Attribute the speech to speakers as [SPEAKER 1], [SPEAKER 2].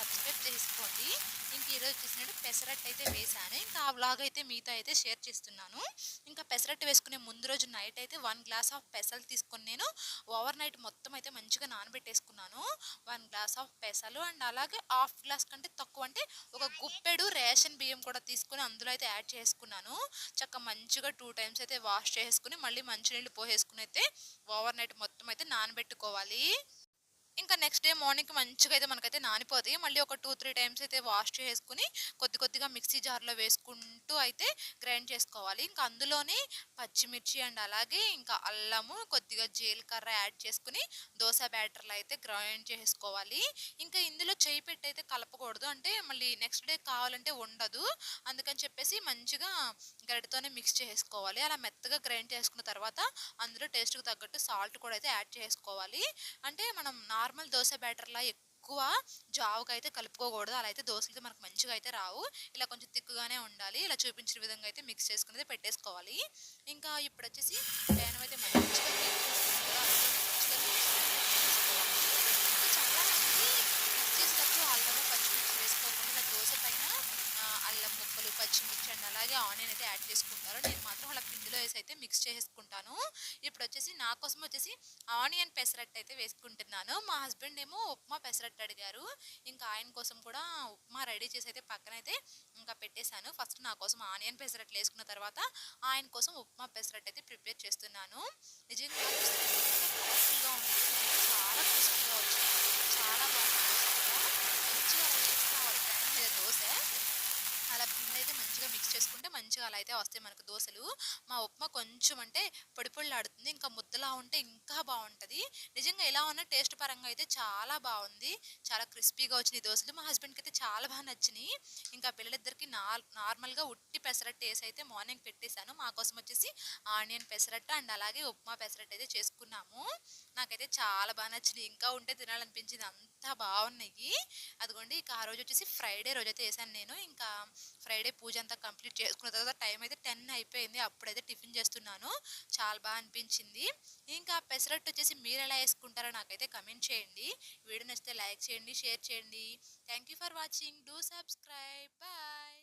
[SPEAKER 1] Subscribe చేసుకోండి. ఇంక ఈరోజు వచ్చేసినట్టు పెసరట్టు అయితే వేసాను ఇంకా ఆ బ్లాగ్ అయితే మీతో అయితే షేర్ చేస్తున్నాను. ఇంకా పెసరట్టు వేసుకునే ముందు రోజు నైట్ అయితే వన్ గ్లాస్ ఆఫ్ పెసలు తీసుకొని నేను ఓవర్ నైట్ మొత్తం అయితే మంచిగా నానబెట్టేసుకున్నాను. వన్ గ్లాస్ ఆఫ్ పెసలు అండ్ అలాగే హాఫ్ గ్లాస్ కంటే తక్కువ అంటే ఒక గుప్పెడు రేషన్ బియ్యం కూడా తీసుకుని అందులో అయితే యాడ్ చేసుకున్నాను. చక్క మంచిగా టూ టైమ్స్ అయితే వాష్ చేసుకుని మళ్ళీ మంచినీళ్ళు పోసేసుకుని అయితే ఓవర్ నైట్ మొత్తం అయితే నానబెట్టుకోవాలి. ఇంకా నెక్స్ట్ డే మార్నింగ్ మంచిగా అయితే మనకైతే నానిపోతాయి మళ్ళీ ఒక టూ త్రీ టైమ్స్ అయితే వాష్ చేసుకుని కొద్ది కొద్దిగా మిక్సీ జార్లో వేసుకుంటూ అయితే గ్రైండ్ చేసుకోవాలి. ఇంకా అందులోనే పచ్చిమిర్చి అండ్ అలాగే ఇంకా అల్లము కొద్దిగా జీలకర్ర యాడ్ చేసుకుని దోశ బ్యాటర్లో అయితే గ్రైండ్ చేసుకోవాలి. ఇంకా ఇందులో చేయి పెట్టి అయితే కలపకూడదు. అంటే మళ్ళీ నెక్స్ట్ డే కావాలంటే ఉండదు అందుకని చెప్పేసి మంచిగా గరిటతోనే మిక్స్ చేసుకోవాలి. అలా మెత్తగా గ్రైండ్ చేసుకున్న తర్వాత అందులో టేస్ట్కి తగ్గట్టు సాల్ట్ కూడా అయితే యాడ్ చేసుకోవాలి. అంటే మనం నార్మల్ దోశ బ్యాటర్లా ఎక్కువ జావుగా అయితే కలుపుకోకూడదు. అలా అయితే దోశలు అయితే మనకు మంచిగా అయితే రావు. ఇలా కొంచెం తిక్కుగానే ఉండాలి. ఇలా చూపించిన విధంగా అయితే మిక్స్ చేసుకుని పెట్టేసుకోవాలి. ఇంకా ఇప్పుడు వచ్చేసి ప్యాన్ అయితే మంచిగా heat చేసుకున్నాం కదా, అందులో మంచిగా దోశ అయితే వేసుకోవాలి ఇంకా చాలా మంది మిక్స్ చేసేటప్పుడు అల్లము పచ్చిమిర్చి వేసుకోకుండా ఇలా దోశ పైన ఆ, అల్లం ముక్కలు పచ్చిమిర్చి అండ్ అలాగే ఆనియన్ అయితే యాడ్ చేసుకుంటారు. నేను మాత్రం అలా పిండిలో వేసి అయితే మిక్స్ చేసుకుంటాను ఇప్పుడు వచ్చేసి నా కోసం వచ్చేసి ఆనియన్ పెసరట్టు అయితే వేసుకుంటున్నాను. మా హస్బెండ్ ఏమో ఉప్మా పెసరట్టు అడిగారు. ఇంకా ఆయన కోసం కూడా ఉప్మా రెడీ చేసి అయితే పక్కన అయితే ఇంకా పెట్టేశాను. ఫస్ట్ నా కోసం ఆనియన్ పెసరట్లు వేసుకున్న తర్వాత ఆయన కోసం ఉప్మా పెసరట్టు అయితే ప్రిపేర్ చేస్తున్నాను. నిజంగా నిజంగా చాలా క్రిస్పీగా వచ్చింది చాలా బాగుంది దోశ కూడా మంచిగా అలా వేసుకోవాలి ప్యాన్ మీద దోశ అలా పిండి అయితే మంచిగా మిక్స్ చేసుకుంటే మంచిగా అలా అయితే వస్తాయి మనకు దోశలు. మా ఉప్మా కొంచెం అంటే పొడి పొడిలాడుతుంది ఇంకా ముద్దలా ఉంటే ఇంకా బాగుంటుంది. నిజంగా ఎలా ఉన్నా టేస్ట్ పరంగా అయితే చాలా బాగుంది. చాలా క్రిస్పీగా వచ్చినాయి దోశలు. మా హస్బెండ్కి అయితే చాలా బాగా నచ్చినాయి. ఇంకా పిల్లలిద్దరికి నార్ నార్మల్గా ఉట్టి పెసరట్టు వేసి అయితే మార్నింగ్ పెట్టేశాను. మా కోసం వచ్చేసి ఆనియన్ పెసరట్టు అండ్ అలాగే ఉప్మా పెసరట్టు అయితే చేసుకున్నాము. నాకైతే చాలా బాగా నచ్చినాయి. ఇంకా ఉంటే తినాలనిపించింది. అంతా బాగున్నాయి. అదిగోండి ఇక ఆ రోజు వచ్చేసి ఫ్రైడే రోజు అయితే వేసాను నేను. ఇంకా ఫ్రైడే పూజ అంతా కంప్లీట్ చేసుకున్న తర్వాత టైం అయితే టెన్ అయిపోయింది. అప్పుడైతే టిఫిన్ చేస్తున్నాను. చాలా బాగా అనిపించింది. ఇంకా పెసరట్టు వచ్చేసి మీరు ఎలా వేసుకుంటారో నాకైతే కమెంట్ చేయండి. వీడియో నచ్చితే లైక్ చేయండి షేర్ చేయండి. Thank you for watching do subscribe bye